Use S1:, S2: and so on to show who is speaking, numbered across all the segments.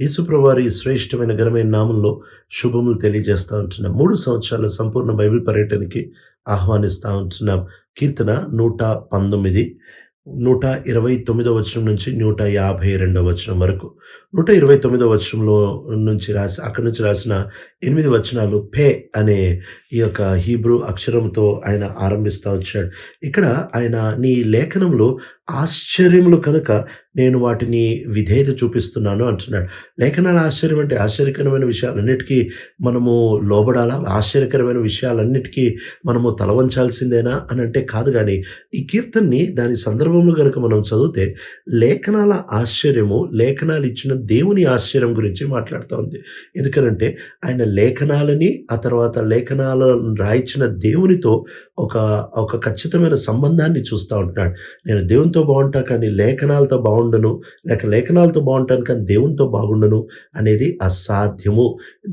S1: యేసుప్రవారి శ్రేష్టమైన ఘనమైన నామంలో శుభములు తెలియజేస్తూ ఉంటున్నాం. మూడు సంవత్సరాల సంపూర్ణ బైబిల్ పర్యటనకి ఆహ్వానిస్తూ ఉంటున్నాం. కీర్తన నూట పంతొమ్మిది నూట ఇరవై తొమ్మిదో వచనం నుంచి నూట యాభై రెండవ వచనం వరకు. నూట ఇరవై తొమ్మిదో వచనంలో నుంచి రాసి అక్కడి నుంచి రాసిన ఎనిమిది వచనాలు పే అనే ఈ యొక్క హీబ్రూ అక్షరంతో ఆయన ఆరంభిస్తూ వచ్చాడు. ఇక్కడ ఆయన నీ లేఖనంలో ఆశ్చర్యములు కనుక నేను వాటిని విధేయత చూపిస్తున్నాను అంటున్నాడు. లేఖనాల ఆశ్చర్యం అంటే ఆశ్చర్యకరమైన విషయాలన్నిటికీ మనము లోబడాలా? ఆశ్చర్యకరమైన విషయాలన్నిటికీ మనము తలవంచాల్సిందేనా అని అంటే కాదు కానీ ఈ కీర్తన్ని దాని సందర్భంలో కనుక మనం చదివితే లేఖనాల ఆశ్చర్యము లేఖనాలు ఇచ్చిన దేవుని ఆశ్చర్యం గురించి మాట్లాడుతూ ఉంది. ఎందుకనంటే ఆయన లేఖనాలని ఆ తర్వాత లేఖనాలను రాయించిన దేవునితో ఒక ఒక ఖచ్చితమైన సంబంధాన్ని చూస్తూ ఉంటున్నాడు. నేను దేవునితో బాగుంటా కానీ లేఖనాలతో బాగుండను లేక లేఖనాలతో బాగుంటాను కానీ దేవునితో బాగుండను అనేది అసాధ్యము.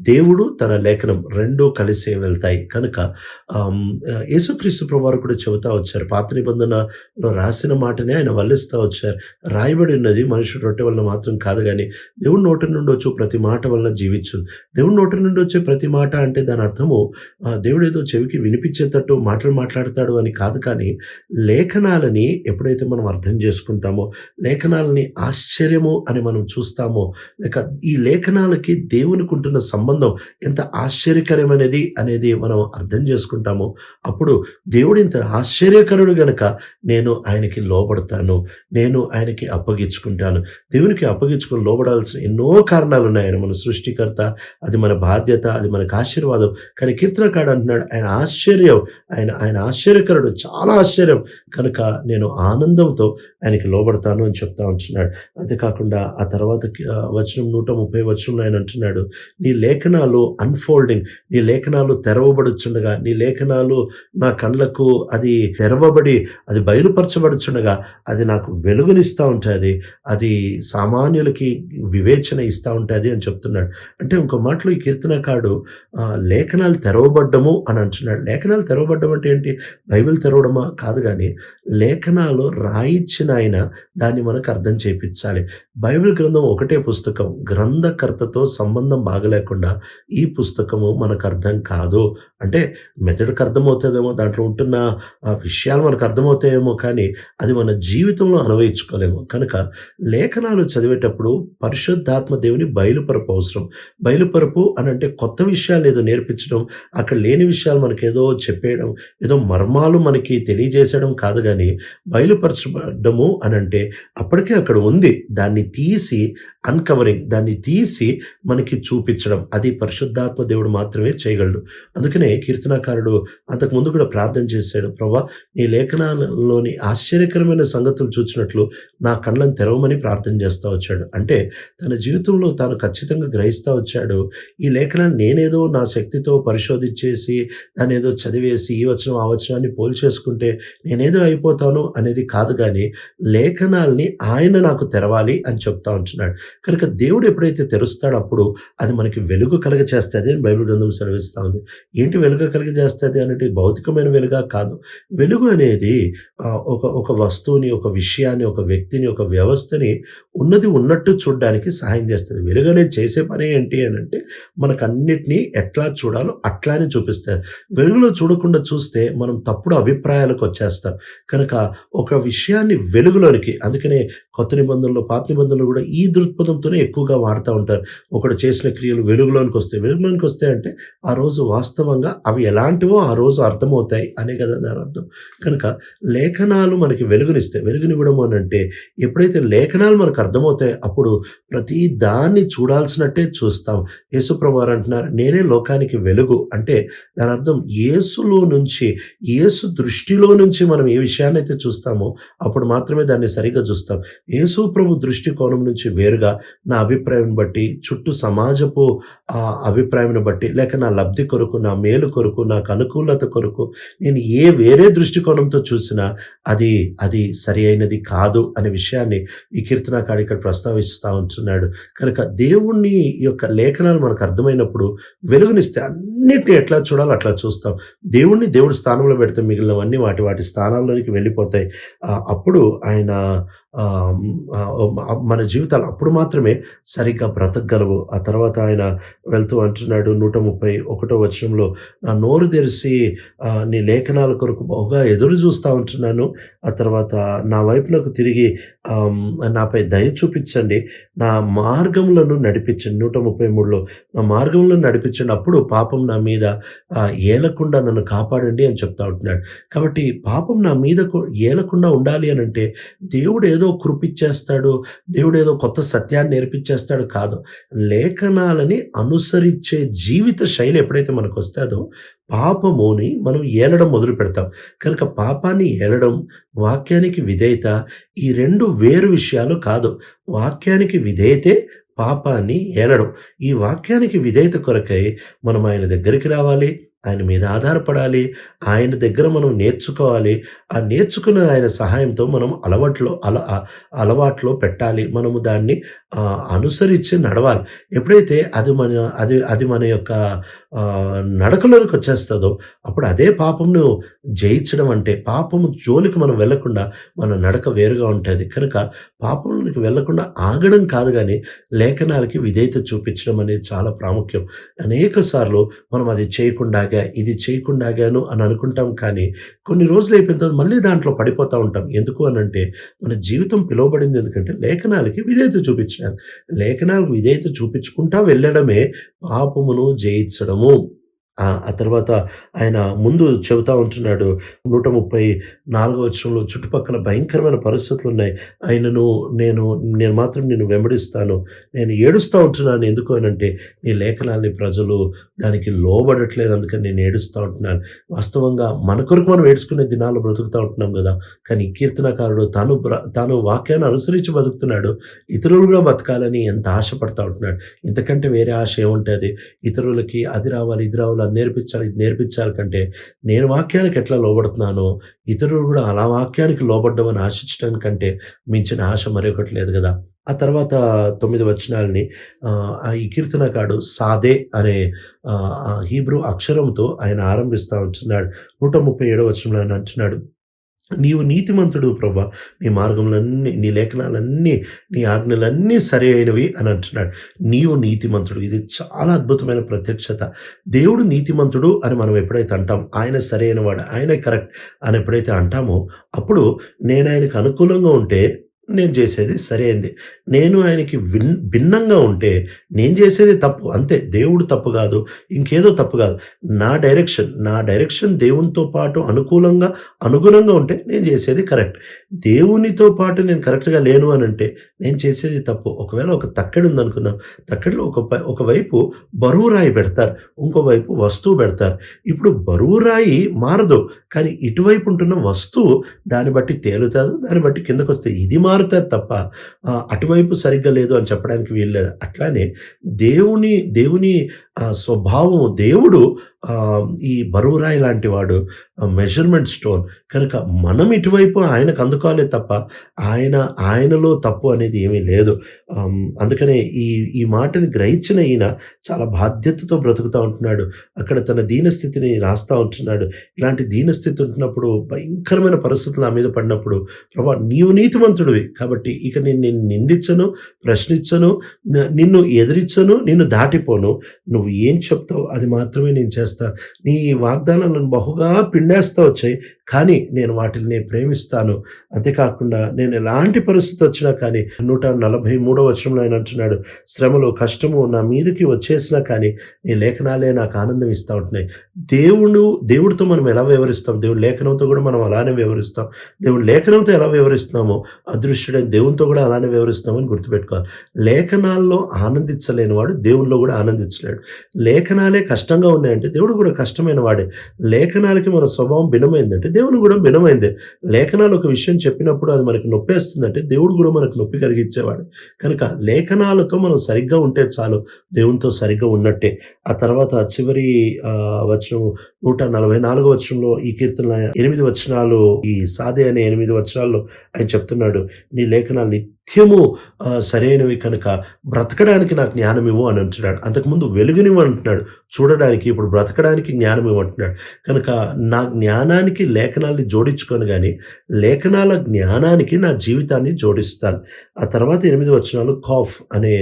S1: దేవుడు తన లేఖనం రెండూ కలిసే వెళ్తాయి. కనుక యేసుక్రీస్తు ప్రభువారు కూడా చెబుతా వచ్చారు. పాత నిబంధనలో రాసిన మాటనే ఆయన వల్లిస్తూ వచ్చారు. రాయబడి ఉన్నది మనుషుడు రొట్టె వలన మాత్రం కాదు కానీ దేవుడి నోటి నుండి వచ్చే ప్రతి మాట వలన జీవించు. దేవుడి నోటి నుండి వచ్చే ప్రతి మాట అంటే దాని అర్థము ఆ, దేవుడు ఏదో చెవికి వినిపించేటట్టు మాటలు మాట్లాడతాడు అని కాదు కానీ లేఖనాలని ఎప్పుడైతే మనం అర్థం చేసుకుంటామో లేఖనాలని ఆశ్చర్యము అని మనం చూస్తామో లేక ఈ లేఖనాలకి దేవునికి ఉంటున్న సంబంధం ఎంత ఆశ్చర్యకరమైనది అనేది మనం అర్థం చేసుకుంటామో అప్పుడు దేవుడు ఇంత ఆశ్చర్యకరుడు గనక నేను ఆయనకి లోబడతాను నేను ఆయనకి అప్పగించుకుంటాను. దేవునికి అప్పగించుకుని లోబడాల్సిన ఎన్నో కారణాలు ఉన్నాయి ఆయన మన సృష్టికర్త అది మన బాధ్యత అది మనకు ఆశీర్వాదం. కానీ కీర్తనకాడు అంటున్నాడు ఆయన ఆశ్చర్యం ఆయన ఆయన ఆశ్చర్యకరుడు చాలా ఆశ్చర్యం. కనుక నేను ఆనందం ఆనందంతో ఆయనకి లోబడతాను అని చెప్తా ఉంటున్నాడు. అంతేకాకుండా ఆ తర్వాత వచనం నూట ముప్పై వచనంలో ఆయన అంటున్నాడు నీ లేఖనాలు అన్ఫోల్డింగ్ నీ లేఖనాలు తెరవబడుచుండగా నీ లేఖనాలు నా కళ్ళకు అది తెరవబడి అది బయలుపరచబడుచుండగా అది నాకు వెలుగునిస్తూ ఉంటుంది అది సామాన్యులకి వివేచన ఇస్తూ ఉంటుంది అని చెప్తున్నాడు. అంటే ఇంకో మాటలో ఈ కీర్తనకాడు లేఖనాలు తెరవబడ్డము అని అంటున్నాడు. లేఖనాలు తెరవబడ్డం అంటే ఏంటి? బైబిల్ తెరవడమా? కాదు కానీ లేఖనాలు రాయిచ్చిన ఆయన దాన్ని మనకు అర్థం చేపించాలి. బైబిల్ గ్రంథం ఒకటే పుస్తకం. గ్రంథకర్తతో సంబంధం బాగలేకుండా ఈ పుస్తకము మనకు అర్థం కాదు. అంటే మెథడ్కి అర్థమవుతుందేమో దాంట్లో ఉంటున్న విషయాలు మనకు అర్థమవుతాయేమో కానీ అది మన జీవితంలో అనువయించుకోలేము. కనుక లేఖనాలు చదివేటప్పుడు పరిశుద్ధాత్మ దేవుని బయలుపరపు అవసరం. బయలుపరపు అని అంటే కొత్త విషయాలు ఏదో నేర్పించడం అక్కడ లేని విషయాలు మనకి ఏదో చెప్పేయడం ఏదో మర్మాలు మనకి తెలియజేసడం కాదు కానీ బయలుపరచబడ్డము అని అంటే అప్పటికే అక్కడ ఉంది. దాన్ని తీసి అన్కవరింగ్ దాన్ని తీసి మనకి చూపించడం. అది పరిశుద్ధాత్మ దేవుడు మాత్రమే చేయగలడు. అందుకనే కీర్తనాకారుడు అంతకు ముందు కూడా ప్రార్థన చేశాడు. ప్రభా నీ లేఖనాలలోని ఆశ్చర్యకరమైన సంగతులు చూసినట్లు నా కళ్ళను తెరవమని ప్రార్థన చేస్తూ వచ్చాడు. అంటే తన జీవితంలో తాను ఖచ్చితంగా గ్రహిస్తూ వచ్చాడు. ఈ లేఖనాన్ని నేనేదో నా శక్తితో పరిశోధించేసి దాన్ని ఏదో చదివేసి ఈ వచనం ఆ వచనాన్ని పోల్చేసుకుంటే నేనేదో అయిపోతాను అనేది కాదు ఉండాలని లేఖనాల్ని ఆయన నాకు తెరవాలి అని చెప్తా ఉంటున్నాడు. కనుక దేవుడు ఎప్పుడైతే తెరుస్తాడో అప్పుడు అది మనకి వెలుగు కలగ చేస్తుంది అని బైబిల్ గ్రంథం సెలవిస్తూ ఉంది. ఏంటి వెలుగు కలగ చేస్తుంది అనేది భౌతికమైన వెలుగా కాదు. వెలుగు అనేది ఒక ఒక వస్తువుని ఒక విషయాన్ని ఒక వ్యక్తిని ఒక వ్యవస్థని ఉన్నది ఉన్నట్టు చూడడానికి సహాయం చేస్తుంది. వెలుగు అనేది చేసే పని ఏంటి అని అంటే మనకు అన్నిటినీ ఎట్లా చూడాలో అట్లానే చూపిస్తుంది. వెలుగులో చూడకుండా చూస్తే మనం తప్పుడు అభిప్రాయాలకు వచ్చేస్తాం. కనుక ఒక విషయం విషయాన్ని వెలుగులోనికి అందుకనే కొత్త నిబంధనలు పాత నిబంధనలు కూడా ఈ దృక్పథంతోనే ఎక్కువగా వాడుతూ ఉంటారు. ఒకడు చేసిన క్రియలు వెలుగులోనికి వస్తాయి. వెలుగులోనికి వస్తాయి అంటే ఆ రోజు వాస్తవంగా అవి ఎలాంటివో ఆ రోజు అర్థమవుతాయి అనే కదా దాని అర్థం. కనుక లేఖనాలు మనకి వెలుగునిస్తాయి. వెలుగునివ్వడం అని అంటే ఎప్పుడైతే లేఖనాలు మనకు అర్థమవుతాయి అప్పుడు ప్రతి దాన్ని చూడాల్సినట్టే చూస్తాం. యేసుప్రభు వారు అంటున్నారు నేనే లోకానికి వెలుగు అంటే దాని అర్థం యేసులో నుంచి యేసు దృష్టిలో నుంచి మనం ఏ విషయాన్ని అయితే చూస్తామో అప్పుడు మాత్రమే దాన్ని సరిగ్గా చూస్తాం. యేసు ప్రభు దృష్టికోణం నుంచి వేరుగా నా అభిప్రాయం బట్టి చుట్టూ సమాజపు ఆ, అభిప్రాయం బట్టి లేక నా లబ్ధి కొరకు నా మేలు కొరకు నాకు అనుకూలత కొరకు నేను ఏ వేరే దృష్టికోణంతో చూసినా అది అది సరి అయినది కాదు అనే విషయాన్ని ఈ కీర్తనకాడు ఇక్కడ ప్రస్తావిస్తూ ఉంటున్నాడు. కనుక దేవుణ్ణి యొక్క లేఖనాలు మనకు అర్థమైనప్పుడు వెలుగునిస్తే అన్నిటిని ఎట్లా చూడాలో అట్లా చూస్తాం. దేవుణ్ణి దేవుడి స్థానంలో పెడితే మిగిలినవన్నీ వాటి వాటి స్థానాల్లోనికి వెళ్ళిపోతాయి. అప్పుడు ఆయన మన జీవితాలు అప్పుడు మాత్రమే సరిగ్గా బ్రతకగలవు. ఆ తర్వాత ఆయన వెళ్తూ అంటున్నాడు 131 వచనంలో నా నోరు తెరిసి నీ లేఖనాల కొరకు బహుగా ఎదురు చూస్తూ ఉంటున్నాను. ఆ తర్వాత నా వైపునకు తిరిగి నాపై దయ చూపించండి. నా మార్గములను నడిపించండి. 133లో నా మార్గంలో నడిపించండి. అప్పుడు పాపం నా మీద ఏలకుండా నన్ను కాపాడండి అని చెప్తా ఉంటున్నాడు. కాబట్టి పాపం నా మీద ఏలకుండా ఉండాలి అని అంటే దేవుడు ఏదో కృపిచ్చేస్తాడు. దేవుడు ఏదో కొత్త సత్యాన్ని నేర్పించేస్తాడు కాదు. లేఖనాలని అనుసరించే జీవిత శైలి ఎప్పుడైతే మనకు వస్తుందో పాపముని మనం ఏలడం మొదలుపెడతాం. కనుక పాపాన్ని ఏలడం, వాక్యానికి విధేయత ఈ రెండు వేరు విషయాలు కాదు. వాక్యానికి విధేయతే పాపాన్ని ఏలడం. ఈ వాక్యానికి విధేయత కొరకై మనం ఆయన దగ్గరికి రావాలి. ఆయన మీద ఆధారపడాలి. ఆయన దగ్గర మనం నేర్చుకోవాలి. ఆ నేర్చుకున్న ఆయన సహాయంతో మనం అలవాట్లో అల అలవాట్లో పెట్టాలి. మనము దాన్ని అనుసరించి నడవాలి. ఎప్పుడైతే అది మన అది అది మన యొక్క ఆహ్, నడకలోనికొచ్చేస్తదో అప్పుడు అదే పాపంను జయించడం అంటే పాపము జోలికి మనం వెళ్ళకుండా మన నడక వేరుగా ఉంటుంది కనుక పాపంలోనికి వెళ్ళకుండా ఆగడం కాదు కానీ లేఖనాలకి విధేయత చూపించడం అనేది చాలా ప్రాముఖ్యం. అనేక సార్లు మనం అది చేయకుండా చేయకుండాగా, ఇది చేయకుండాగాను అని అనుకుంటాం కానీ కొన్ని రోజులు అయిపోయిన తర్వాత మళ్ళీ దాంట్లో పడిపోతా ఉంటాం. ఎందుకు అని అంటే మన జీవితం పిలువబడింది ఎందుకంటే లేఖనాలకి విధేయత చూపించడానికి. లేఖనాలకు విధేయత చూపించుకుంటా వెళ్ళడమే పాపమును జయించడము. ఆ! తర్వాత ఆయన ముందు చెబుతా ఉంటున్నాడు 134 వచనంలో చుట్టుపక్కల భయంకరమైన పరిస్థితులు ఉన్నాయి ఆయనను నేను నేను మాత్రం నేను వెంబడిస్తాను. నేను ఏడుస్తూ ఉంటున్నాను. ఎందుకు అనంటే నీ లేఖనాన్ని ప్రజలు దానికి లోబడట్లేదు. అందుకని నేను ఏడుస్తూ ఉంటున్నాను. వాస్తవంగా మన కొరకు మనం ఏడ్చుకునే దినాల్లో బ్రతుకుతా ఉంటున్నాం కదా కానీ కీర్తనకారుడు తాను బ్ర తాను వాక్యాన్ని అనుసరించి బతుకుతున్నాడు. ఇతరులు కూడా బతకాలని ఎంత ఆశపడతా ఉంటున్నాడు. ఇంతకంటే వేరే ఆశ ఏముంటుంది ఇతరులకి అది రావాలి, ఇది రావాలి, అది నేర్పించాలి, ఇది నేర్పించాలి కంటే నేను వాక్యానికి ఎట్లా లోబడుతున్నానో ఇతరులు కూడా అలా వాక్యానికి లోబడ్డం అని ఆశించడానికంటే మించిన ఆశ మరొకటి లేదు కదా ఆ తర్వాత తొమ్మిది వచనాలని ఈ కీర్తనకాడు సాదే అనే ఆ హీబ్రూ అక్షరంతో ఆయన ఆరంభిస్తా ఉంటున్నాడు. 137 వచనంలో ఆయన అంటున్నాడు. నీవు నీతిమంతుడు ప్రభా! నీ మార్గములన్నీ, నీ లేఖనాలన్నీ, నీ ఆజ్ఞలన్నీ సరి అయినవి అని అంటున్నాడు. నీవు నీతిమంతుడు. ఇది చాలా అద్భుతమైన ప్రత్యక్షత. దేవుడు నీతిమంతుడు అని మనం ఎప్పుడైతే అంటాం, ఆయన సరైనవాడు, ఆయన కరెక్ట్ అని ఎప్పుడైతే అంటామో అప్పుడు నేను ఆయనకు అనుకూలంగా ఉంటే నేను చేసేది సరైంది. నేను ఆయనకి విన్ భిన్నంగా ఉంటే నేను చేసేది తప్పు. అంతే. దేవుడు తప్పు కాదు ఇంకేదో తప్పు కాదు నా డైరెక్షన్, నా డైరెక్షన్ దేవునితో పాటు అనుకూలంగా, అనుగుణంగా ఉంటే నేను చేసేది కరెక్ట్. దేవునితో పాటు నేను కరెక్ట్‌గా లేను అని అంటే నేను చేసేది తప్పు. ఒకవేళ ఒక తక్కెడు ఉందనుకున్నాం తక్కెడులో ఒక ఒకవైపు బరువు రాయి పెడతారు. ఇంకోవైపు వస్తువు పెడతారు. ఇప్పుడు బరువు రాయి మారదు. కానీ ఇటువైపు ఉంటున్న వస్తువు దాన్ని బట్టి తేలుతాదు. దాన్ని బట్టి కిందకొస్తాయి. ఇది మారుతది తప్ప అటువైపు సరిగ్గా లేదు అని చెప్పడానికి వీల్లేదు. అట్లానే దేవుని దేవుని స్వభావం దేవుడు ఈ బరువు రాయి లాంటి వాడు. Measurement stone. కనుక మనం ఇటువైపు ఆయనకు అందుకోవాలి తప్ప ఆయన ఆయనలో తప్పు అనేది ఏమీ లేదు. అందుకనే ఈ ఈ మాటని గ్రహించిన ఈయన చాలా బాధ్యతతో బ్రతుకుతూ ఉంటున్నాడు. అక్కడ తన దీనస్థితిని రాస్తూ ఉంటున్నాడు. ఇలాంటి దీనస్థితి ఉంటున్నప్పుడు భయంకరమైన పరిస్థితులు నా మీద పడినప్పుడు ప్రభా! నీవు నీతిమంతుడివి. కాబట్టి ఇక నేను నిన్ను నిందించను, ప్రశ్నించను, నిన్ను ఎదిరించను, నిన్ను దాటిపోను. నువ్వు ఏం చెప్తావు అది మాత్రమే నేను చేస్తా. నీ వాగ్దానాలు నన్ను బహుగా పిండేస్తా వచ్చాయి. కానీ నేను వాటిల్ని ప్రేమిస్తాను. అంతేకాకుండా నేను ఎలాంటి పరిస్థితి వచ్చినా కానీ 143 వచనంలో ఆయన అంటున్నాడు. శ్రమలు, కష్టము నా మీదకి వచ్చేసినా కానీ నీ లేఖనాలే నాకు ఆనందం ఇస్తా ఉంటున్నాయి. దేవుడు దేవుడితో మనం ఎలా వ్యవహరిస్తాం? దేవుడి లేఖనంతో కూడా మనం అలానే వ్యవహరిస్తాం. దేవుడి లేఖనంతో ఎలా వివరిస్తున్నామో అదృశ్యుడైన దేవునితో కూడా అలానే వ్యవహరిస్తామని గుర్తుపెట్టుకోవాలి. లేఖనాల్లో ఆనందించలేనివాడు దేవునిలో కూడా ఆనందించలేడు. లేఖనాలే కష్టంగా ఉన్నాయంటే దేవుడు కూడా కష్టమైన వాడే. లేఖనాలకి మన స్వభావం భిన్నమైందంటే దేవుడు కూడా భిన్నమైందే. లేఖనాలు ఒక విషయం చెప్పినప్పుడు అది మనకి నొప్పేస్తుందంటే దేవుడు కూడా మనకు నొప్పి కలిగించేవాడే. కనుక లేఖనాలతో మనం సరిగ్గా ఉంటే చాలు. దేవునితో సరిగ్గా ఉన్నట్టే. ఆ తర్వాత చివరి నూట నలభై నాలుగు వచనంలో ఈ కీర్తన ఎనిమిది వచనాలు ఈ సాదే అనే ఎనిమిది వచనాల్లో ఆయన చెప్తున్నాడు. నీ లేఖనాలు నిత్యము సరైనవి కనుక బ్రతకడానికి నాకు జ్ఞానం ఇవ్వు అని అంటున్నాడు. అంతకుముందు వెలుగునివ్వు అంటున్నాడు. చూడడానికి ఇప్పుడు బ్రతకడానికి జ్ఞానం ఇవ్వు అంటున్నాడు. కనుక నా జ్ఞానానికి లేఖనాల్ని జోడించుకొని కానీ లేఖనాల జ్ఞానానికి నా జీవితాన్ని జోడిస్తాను. ఆ తర్వాత ఎనిమిది వచనాలు కాఫ్ అనే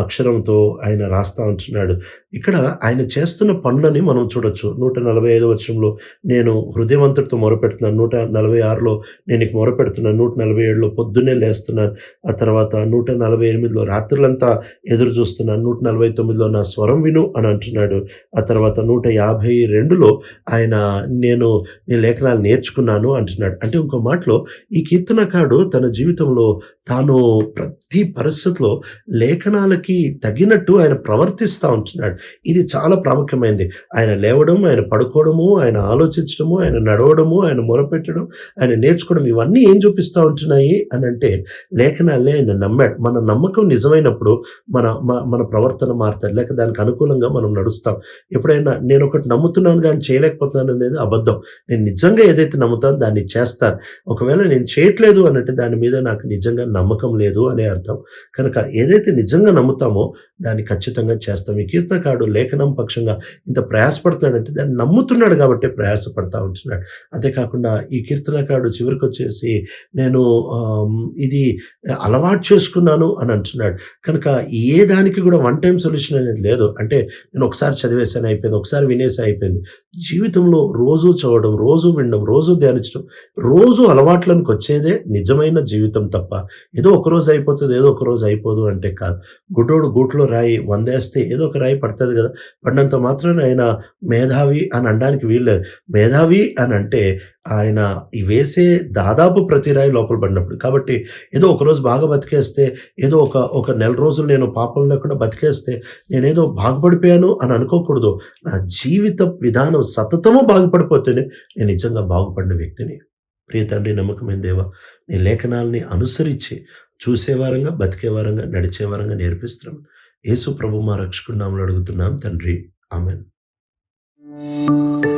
S1: అక్షరంతో ఆయన రాస్తా ఉంటున్నాడు. ఇక్కడ ఆయన చేస్తున్న పనులని మనం చూడొచ్చు. నూట నలభై నలభై ఐదో వచ్చంలో నేను హృదయవంతుడితో మొరపెడుతున్నాను. 146లో నేను నీకు మొరపెడుతున్నాను. 147లో పొద్దున్నే లేస్తున్నాను. ఆ తర్వాత 148లో రాత్రులంతా ఎదురు చూస్తున్నాను. 149లో నా స్వరం విను అని అంటున్నాడు. ఆ తర్వాత 152లో ఆయన నేను నీ లేఖనాలు నేర్చుకున్నాను అంటున్నాడు. అంటే ఇంకో మాటలో ఈ కీర్తనకాడు తన జీవితంలో తాను ప్రతి పరిస్థితిలో లేఖనాలకి తగినట్టు ఆయన ప్రవర్తిస్తూ ఉంటున్నాడు. ఇది చాలా ప్రాముఖ్యమైనది. ఆయన లేవడం, ఆయన పడుకోవడము, ఆయన ఆలోచించడము, ఆయన నడవడము, ఆయన మొరపెట్టడం, ఆయన నేర్చుకోవడం ఇవన్నీ ఏం చూపిస్తా ఉంటున్నాయి అని అంటే లేఖనాలే ఆయన నమ్మాడు. మన నమ్మకం నిజమైనప్పుడు మన మన ప్రవర్తన మారుతుంది లేక దానికి అనుకూలంగా మనం నడుస్తాం. ఎప్పుడైనా నేను ఒకటి నమ్ముతున్నాను కానీ చేయలేకపోతున్నాను అనేది అబద్ధం. నేను నిజంగా ఏదైతే నమ్ముతానో దాన్ని చేస్తాను. ఒకవేళ నేను చేయట్లేదు అనంటే దాని మీద నాకు నిజంగా నమ్మకం లేదు అనే అర్థం. కనుక ఏదైతే నిజంగా నమ్ముతామో దాన్ని ఖచ్చితంగా చేస్తాం. ఈ కీర్తనకాడు లేఖనం పక్షంగా ఇంత ప్రయాసపడుతున్నాడంటే దాన్ని నమ్ముతున్నాడు కాబట్టి ప్రయాసపడతా ఉంటున్నాడు. అంతే కాకుండా ఈ చివరికి చివరికొచ్చేసి నేను ఇది అలవాటు చేసుకున్నాను అని అంటున్నాడు. కనుక ఏ దానికి కూడా వన్ టైం సొల్యూషన్ అనేది లేదు. అంటే నేను ఒకసారి చదివేసాను అయిపోయింది. ఒకసారి వినేసి అయిపోయింది. జీవితంలో రోజు చదవడం, రోజు వినడం, రోజు ధ్యానించడం, రోజు అలవాట్లనికొచ్చేదే నిజమైన జీవితం తప్ప ఏదో ఒకరోజు అయిపోతుంది ఏదో ఒకరోజు అయిపోదు అంటే కాదు. గుడ్డోడు గూట్లో రాయి వందేస్తే ఏదో ఒక రాయి పడుతుంది కదా పడినంత మాత్రాన ఆయన మేధావి అని అనడానికి వీల్లేదు. మేధావి అని అంటే ఆయన వేసే దాదాపు ప్రతి రాయి లోపల పడినప్పుడు. కాబట్టి ఏదో ఒకరోజు బాగా బతికేస్తే ఏదో ఒక ఒక నెల రోజులు నేను పాపం లేకుండా బతికేస్తే నేనేదో బాగుపడిపోయాను అని అనుకోకూడదు. నా జీవిత విధానం సతతము బాగుపడిపోతేనే నేను నిజంగా బాగుపడిన వ్యక్తిని. ప్రియ తండ్రి నమ్మకమైన దేవా! నీ లేఖనాల్ని అనుసరించి చూసేవారంగా బతికేవారంగా బతికే వారంగా, నడిచే వారంగా నేర్పిస్తున్నాం. యేసు ప్రభు మా రక్షకుడు నామలు అడుగుతున్నాం తండ్రి. ఆమేన్. Música